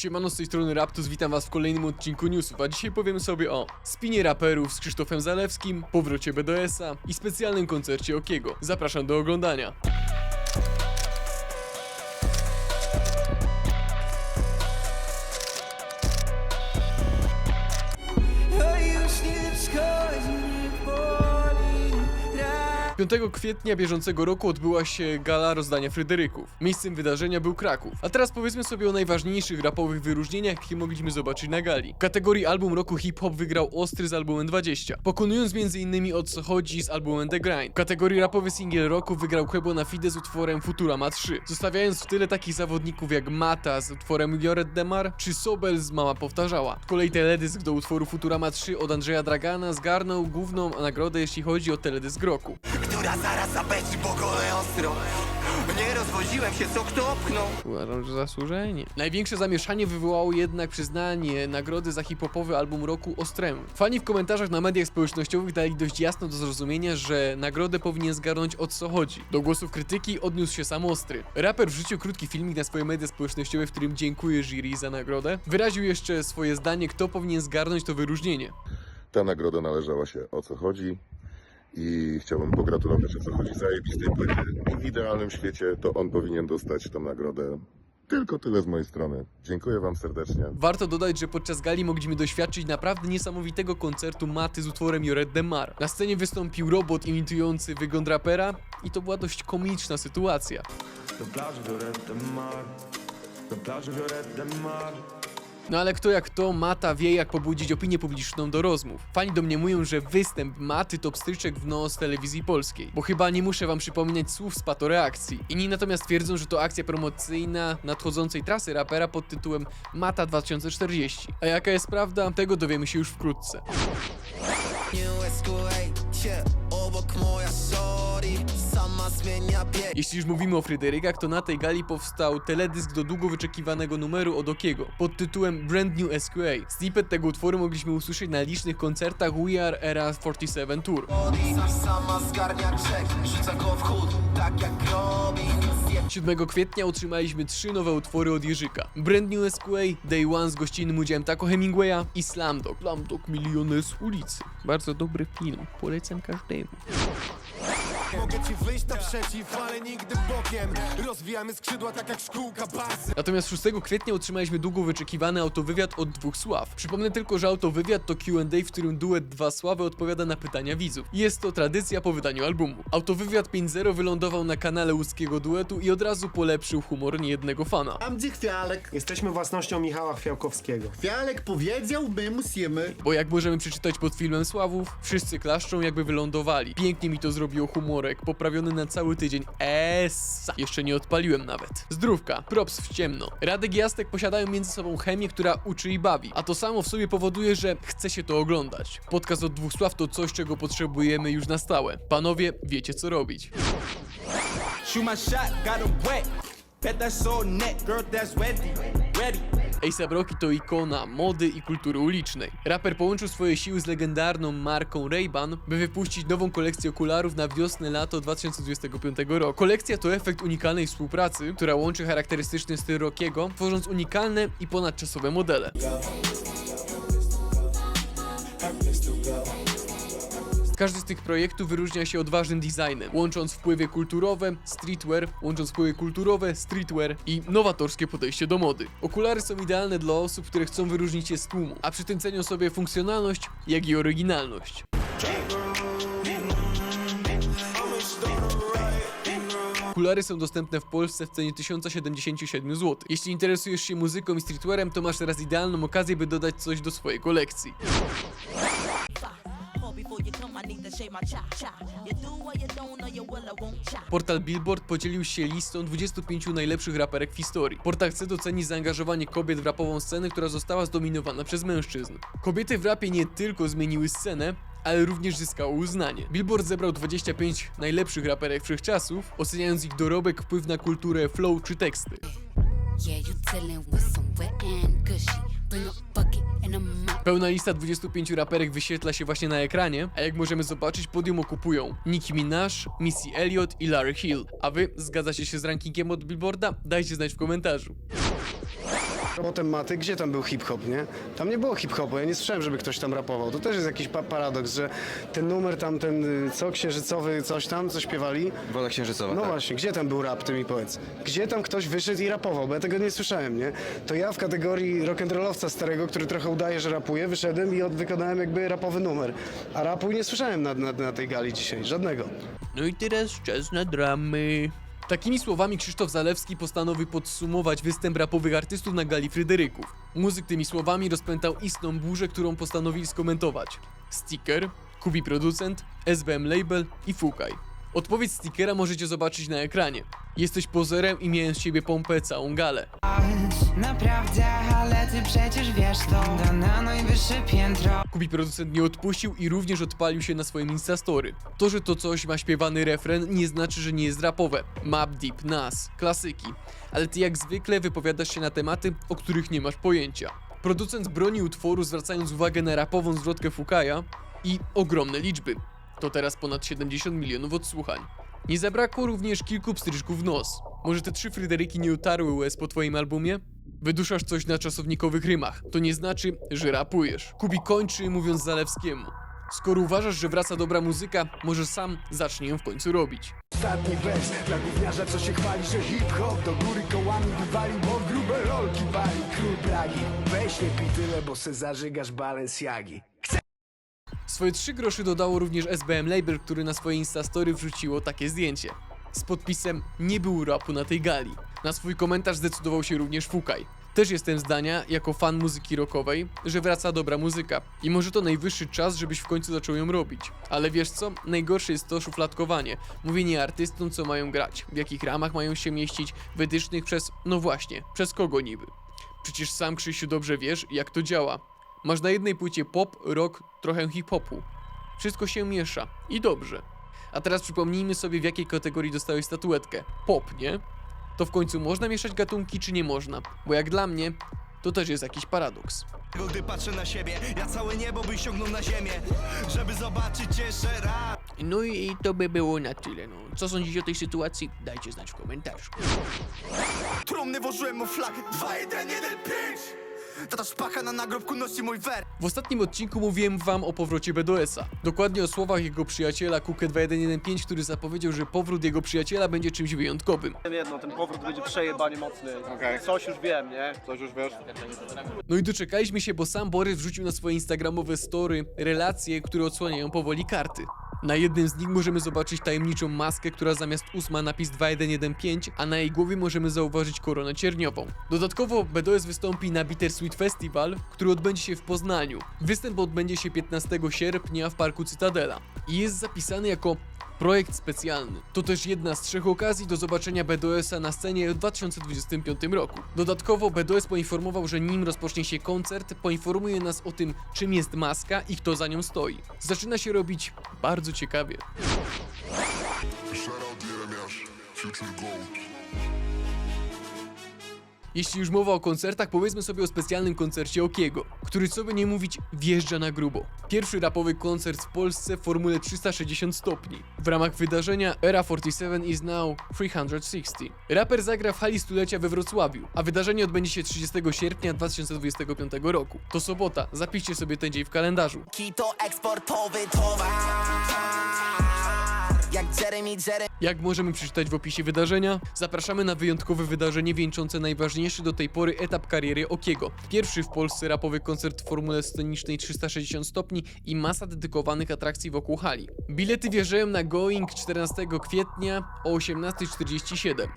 Siemano z tej strony Raptus, witam was w kolejnym odcinku newsów, a dzisiaj powiemy sobie o spinie raperów z Krzysztofem Zalewskim, powrocie BDS-a i specjalnym koncercie Okiego. Zapraszam do oglądania. 5 kwietnia bieżącego roku odbyła się gala rozdania Fryderyków. Miejscem wydarzenia był Kraków. A teraz powiedzmy sobie o najważniejszych rapowych wyróżnieniach, jakie mogliśmy zobaczyć na gali. W kategorii album roku hip-hop wygrał Ostry z albumem 20, pokonując m.in. o co chodzi z albumem The Grind. W kategorii rapowy singiel roku wygrał Quebo na Fide z utworem Futurama 3, zostawiając w tyle takich zawodników jak Mata z utworem Joret Demar czy Sobel z Mama Powtarzała. Z kolei teledysk do utworu Futurama 3 od Andrzeja Dragana zgarnął główną nagrodę jeśli chodzi o teledysk roku. Która zaraz zapeczy po gole ostro. Nie rozwoziłem się, co kto opchnął. Uważam, że zasłużenie. Największe zamieszanie wywołało jednak przyznanie nagrody za hip-hopowy album roku Ostremu. Fani w komentarzach na mediach społecznościowych dali dość jasno do zrozumienia, że nagrodę powinien zgarnąć o co chodzi. Do głosów krytyki odniósł się sam Ostry. Raper wrzucił krótki filmik na swoje media społecznościowe, w którym dziękuje jury za nagrodę. Wyraził jeszcze swoje zdanie, kto powinien zgarnąć to wyróżnienie. Ta nagroda należała się o co chodzi i chciałbym pogratulować o co chodzi zajebistej płyty. W idealnym świecie to on powinien dostać tę nagrodę. Tylko tyle z mojej strony. Dziękuję wam serdecznie. Warto dodać, że podczas gali mogliśmy doświadczyć naprawdę niesamowitego koncertu Maty z utworem Joret Demar. Na scenie wystąpił robot imitujący wygląd rapera i to była dość komiczna sytuacja. Na plaży No ale kto jak to, Mata wie jak pobudzić opinię publiczną do rozmów. Fani domniemują, że występ Maty to pstryczek w nos telewizji polskiej, bo chyba nie muszę wam przypominać słów z patoreakcji. Inni natomiast twierdzą, że to akcja promocyjna nadchodzącej trasy rapera pod tytułem Mata 2040. A jaka jest prawda, tego dowiemy się już wkrótce. Sama zmienia bieg. Jeśli już mówimy o Fryderykach, to na tej gali powstał teledysk do długo wyczekiwanego numeru od Okiego pod tytułem Brand New SQA. Snippet tego utworu mogliśmy usłyszeć na licznych koncertach We Are Era 47 Tour. Sama zgarnia czek, rzuca go w chód, tak jak Robin. Zje 7 kwietnia otrzymaliśmy trzy nowe utwory od Jerzyka. Brand New SQA, Day One z gościnnym udziałem Taco Hemingwaya i Slamdog. Slamdog milioner z ulicy. Bardzo dobry film, polecam każdemu. Mogę ci wyjść naprzeciw, ale nigdy bokiem Rozwijamy skrzydła tak jak szkółka bazy Natomiast 6 kwietnia otrzymaliśmy długo wyczekiwany autowywiad od dwóch Sław. Przypomnę tylko, że autowywiad to Q&A, w którym duet Dwa Sławy odpowiada na pytania widzów. Jest to tradycja po wydaniu albumu. Autowywiad 5.0 wylądował na kanale łuskiego duetu i od razu polepszył humor niejednego fana. Tam gdzie Chwialek. Jesteśmy własnością Michała Chwiałkowskiego Chwialek powiedział, my musimy. Bo jak możemy przeczytać pod filmem Sławów, wszyscy klaszczą jakby wylądowali. Pięknie mi to zrobiło humorek, poprawiony na cały tydzień. Essa. Jeszcze nie odpaliłem nawet. Zdrówka, props w ciemno. Radek i Jastek posiadają między sobą chemię, która uczy i bawi. A to samo w sobie powoduje, że chce się to oglądać. Podcast od dwóch sław to coś, czego potrzebujemy już na stałe. Panowie, wiecie co robić. Shoot my shot, got him wet. Bet that's all net, girl, that's ready. Ready. A$AP Rocky to ikona mody i kultury ulicznej. Raper połączył swoje siły z legendarną marką Ray-Ban, by wypuścić nową kolekcję okularów na wiosnę-lato 2025 roku. Kolekcja to efekt unikalnej współpracy, która łączy charakterystyczny styl Rockiego, tworząc unikalne i ponadczasowe modele. Każdy z tych projektów wyróżnia się odważnym designem, łącząc wpływy kulturowe, streetwear, łącząc wpływy kulturowe, streetwear i nowatorskie podejście do mody. Okulary są idealne dla osób, które chcą wyróżnić się z tłumu, a przy tym cenią sobie funkcjonalność, jak i oryginalność. Okulary są dostępne w Polsce w cenie 1077 zł. Jeśli interesujesz się muzyką i streetwearem, to masz teraz idealną okazję, by dodać coś do swojej kolekcji. Portal Billboard podzielił się listą 25 najlepszych raperek w historii. Portal chce docenić zaangażowanie kobiet w rapową scenę, która została zdominowana przez mężczyzn. Kobiety w rapie nie tylko zmieniły scenę, ale również zyskały uznanie. Billboard zebrał 25 najlepszych raperek wszechczasów, oceniając ich dorobek, wpływ na kulturę, flow czy teksty. Yeah, you dealing with some wet and gushy. Bring a bucket and a mop. Pełna lista 25 raperek wyświetla się właśnie na ekranie, a jak możemy zobaczyć, podium okupują Nicki Minaj, Missy Elliott i Larry Hill. A wy zgadzacie się z rankingiem od Billboarda? Dajcie znać w komentarzu. Potem Maty, gdzie tam był hip-hop, nie? Tam nie było hip-hopu, ja nie słyszałem, żeby ktoś tam rapował. To też jest jakiś pa paradoks, że ten numer tam, ten y, co, księżycowy, coś tam, co śpiewali. Woda księżycowa, No tak. właśnie, gdzie tam był rap, ty mi powiedz. Gdzie tam ktoś wyszedł i rapował, bo ja tego nie słyszałem, nie? To ja w kategorii rock'n'rollowca starego, który trochę udaje, że rapuje, wyszedłem i od, wykonałem jakby rapowy numer. A rapu nie słyszałem na, na, na tej gali dzisiaj, żadnego. No i teraz czas na dramy. Takimi słowami Krzysztof Zalewski postanowił podsumować występ rapowych artystów na gali Fryderyków. Muzyk tymi słowami rozpętał istną burzę, którą postanowili skomentować. Sticker, Kubi Producent, SBM Label i Fukaj. Odpowiedź Stickera możecie zobaczyć na ekranie. Jesteś pozerem i miałem z siebie pompę całą galę. Naprawdę, ale ty przecież wiesz to Da na najwyższe piętro Kubi producent nie odpuścił i również odpalił się na swoim Instastory. To, że to coś ma śpiewany refren, nie znaczy, że nie jest rapowe. Map Deep, Nas, klasyki. Ale ty jak zwykle wypowiadasz się na tematy, o których nie masz pojęcia. Producent broni utworu zwracając uwagę na rapową zwrotkę Fukaja i ogromne liczby. To teraz ponad 70 milionów odsłuchań. Nie zabrakło również kilku pstryczków w nos. Może te trzy Fryderyki nie utarły łez po twoim albumie? Wyduszasz coś na czasownikowych rymach. To nie znaczy, że rapujesz. Kubi kończy mówiąc Zalewskiemu. Skoro uważasz, że wraca dobra muzyka, może sam zacznij ją w końcu robić. Ostatni wers dla gówniarza, co się chwali, że hip-hop do góry kołami wywali, bo grube rolki wali. Król weź nie pij tyle, bo se zażygasz Balenciagi. Swoje trzy groszy dodało również SBM Label, który na swoje Instastory wrzuciło takie zdjęcie. Z podpisem nie było rapu na tej gali. Na swój komentarz zdecydował się również Fukaj. Też jestem zdania, jako fan muzyki rockowej, że wraca dobra muzyka. I może to najwyższy czas, żebyś w końcu zaczął ją robić. Ale wiesz co? Najgorsze jest to szufladkowanie. Mówienie artystom, co mają grać, w jakich ramach mają się mieścić, wytycznych przez, no właśnie, przez kogo niby. Przecież sam Krzysiu dobrze wiesz, jak to działa. Masz na jednej płycie pop, rock, trochę hip-hopu. Wszystko się miesza. I dobrze. A teraz przypomnijmy sobie, w jakiej kategorii dostałeś statuetkę. Pop, nie? To w końcu można mieszać gatunki, czy nie można? Bo jak dla mnie, to też jest jakiś paradoks. Gdy patrzę na siebie, ja całe niebo by ściągnął na ziemię, żeby zobaczyć jeszcze raz. No i to by było na tyle. No. Co sądzicie o tej sytuacji? Dajcie znać w komentarzu. Trumny włożyłem mu flagę, 2, 1, 1, 5. Tata szpacha na nagrobku nosi mój wer. W ostatnim odcinku mówiłem wam o powrocie BDS-a. Dokładnie o słowach jego przyjaciela Kuke2115, który zapowiedział, że powrót jego przyjaciela będzie czymś wyjątkowym. jedno, ten powrót będzie przejebanie mocny. Coś już wiem, nie? Coś już wiesz. No i doczekaliśmy się, bo sam Borys wrzucił na swoje instagramowe story relacje, które odsłaniają powoli karty. Na jednym z nich możemy zobaczyć tajemniczą maskę, która zamiast ósma napis 2115, a na jej głowie możemy zauważyć koronę cierniową. Dodatkowo BDS wystąpi na Bittersweet Festival, który odbędzie się w Poznaniu. Występ odbędzie się 15 sierpnia w Parku Cytadela i jest zapisany jako Projekt specjalny. To też jedna z trzech okazji do zobaczenia BDS-a na scenie w 2025 roku. Dodatkowo BDS poinformował, że nim rozpocznie się koncert, poinformuje nas o tym, czym jest maska i kto za nią stoi. Zaczyna się robić bardzo ciekawie. Jeśli już mowa o koncertach, powiedzmy sobie o specjalnym koncercie Okiego, który co by nie mówić, wjeżdża na grubo. Pierwszy rapowy koncert w Polsce w formule 360 stopni. W ramach wydarzenia Era 47 is now 360. Raper zagra w hali stulecia we Wrocławiu, a wydarzenie odbędzie się 30 sierpnia 2025 roku. To sobota, zapiszcie sobie ten dzień w kalendarzu. Kito eksportowy towar Jak Jeremy Jeremy Jak możemy przeczytać w opisie wydarzenia? Zapraszamy na wyjątkowe wydarzenie wieńczące najważniejszy do tej pory etap kariery Okiego. Pierwszy w Polsce rapowy koncert w formule scenicznej 360 stopni i masa dedykowanych atrakcji wokół hali. Bilety wjeżdżają na Going 14 kwietnia o 18.47.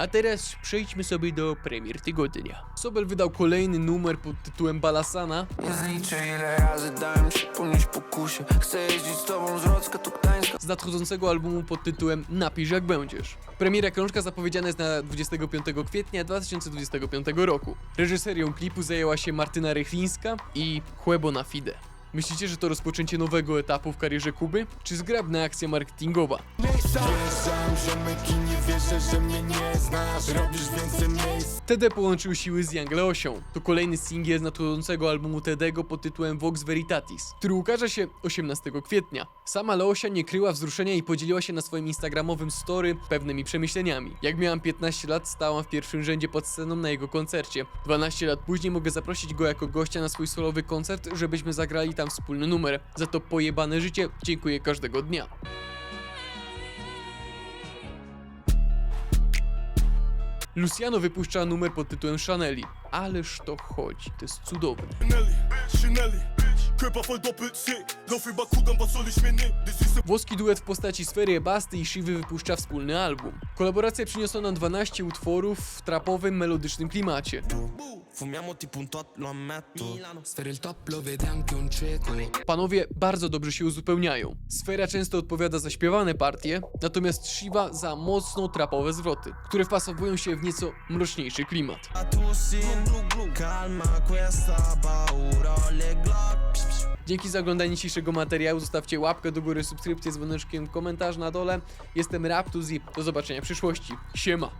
A teraz przejdźmy sobie do premier tygodnia. Sobel wydał kolejny numer pod tytułem Balasana, Nie zliczę ile razy dałem się ponieść pokusie Chcę jeździć z tobą z Wrocka do Gdańska z nadchodzącego albumu pod tytułem Napisz jak będziesz. Premiera krążka zapowiedziana jest na 25 kwietnia 2025 roku. Reżyserią klipu zajęła się Martyna Rychlińska i Chłebo na Fide. Myślicie, że to rozpoczęcie nowego etapu w karierze Kuby? Czy zgrabna akcja marketingowa? TD połączył siły z Young Leosią. To kolejny singiel z nadchodzącego albumu TD'ego pod tytułem Vox Veritatis, który ukaże się 18 kwietnia. Sama Leosia nie kryła wzruszenia i podzieliła się na swoim instagramowym story pewnymi przemyśleniami. Jak miałam 15 lat, stałam w pierwszym rzędzie pod sceną na jego koncercie. 12 lat później mogę zaprosić go jako gościa na swój solowy koncert, żebyśmy zagrali tam wspólny numer. Za to pojebane życie dziękuję każdego dnia. Luciano wypuszcza numer pod tytułem Chaneli. Ależ to chodzi, to jest cudowne. Włoski duet w postaci Sfery Basty i Shivy wypuszcza wspólny album. Kolaboracja przyniosła nam 12 utworów w trapowym, melodycznym klimacie. Panowie bardzo dobrze się uzupełniają. Sfera często odpowiada za śpiewane partie, natomiast Shiva za mocno trapowe zwroty, które wpasowują się w nieco mroczniejszy klimat. Dzięki za oglądanie dzisiejszego materiału. Zostawcie łapkę do góry, subskrypcję dzwoneczkiem, komentarz na dole. Jestem Raptuzi. Do zobaczenia w przyszłości. Siema.